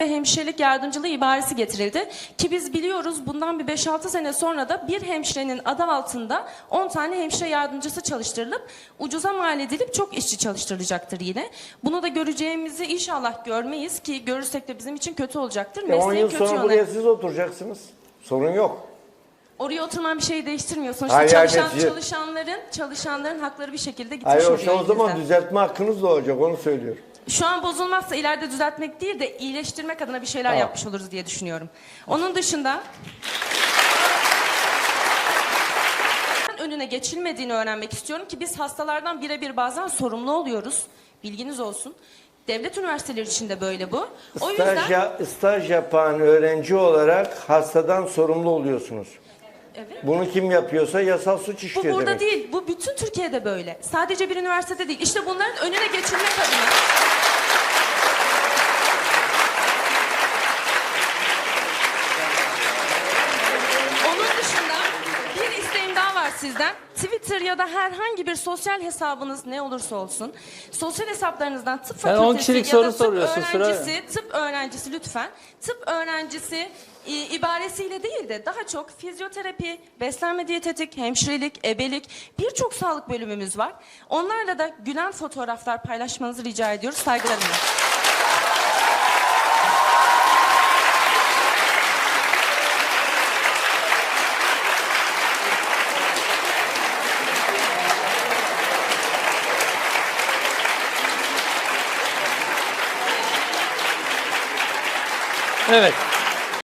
ve hemşirelik yardımcılığı ibaresi getirildi. Ki biz biliyoruz bundan bir 5-6 sene sonra da bir hemşirenin adı altında 10 tane hemşire yardımcısı çalıştırılıp ucuza mal edilip çok işçi çalıştırılacaktır yine. Bunu da göreceğimizi inşallah görmeyiz ki görürsek de bizim için kötü olacaktır. E 10 Mesleğin yıl kötü sonra buraya siz oturacaksınız. Sorun yok. Oraya oturman bir şey değiştirmiyor. Sonuçta Hayır, çalışan, hayır. çalışanların çalışanların hakları bir şekilde gitmiş Hayır o oluyor şey o zaman düzeltme hakkınız da olacak onu söylüyorum. Şu an bozulmazsa ileride düzeltmek değil de iyileştirmek adına bir şeyler Tamam. yapmış oluruz diye düşünüyorum. Onun dışında önüne geçilmediğini öğrenmek istiyorum ki biz hastalardan birebir bazen sorumlu oluyoruz. Bilginiz olsun. Devlet üniversiteleri için de böyle bu. O yüzden Staj, ya- staj yapan öğrenci olarak hastadan sorumlu oluyorsunuz. Evet. Bunu kim yapıyorsa yasal suç bu işliyor burada demek. değil. Bu bütün Türkiye'de böyle. Sadece bir üniversitede değil. İşte bunların önüne geçilmek adına Onun dışında bir isteğim daha var sizden. Twitter ya da herhangi bir sosyal hesabınız ne olursa olsun. Sosyal hesaplarınızdan tıp Sen on fakültesi kişilik ya soru da tıp soruyorsun, Süreyya. öğrencisi, tıp öğrencisi lütfen. Tıp öğrencisi e, ibaresiyle değil de daha çok fizyoterapi, beslenme diyetetik, hemşirelik, ebelik birçok sağlık bölümümüz var. Onlarla da gülen fotoğraflar paylaşmanızı rica ediyoruz. Saygılarımla. Evet.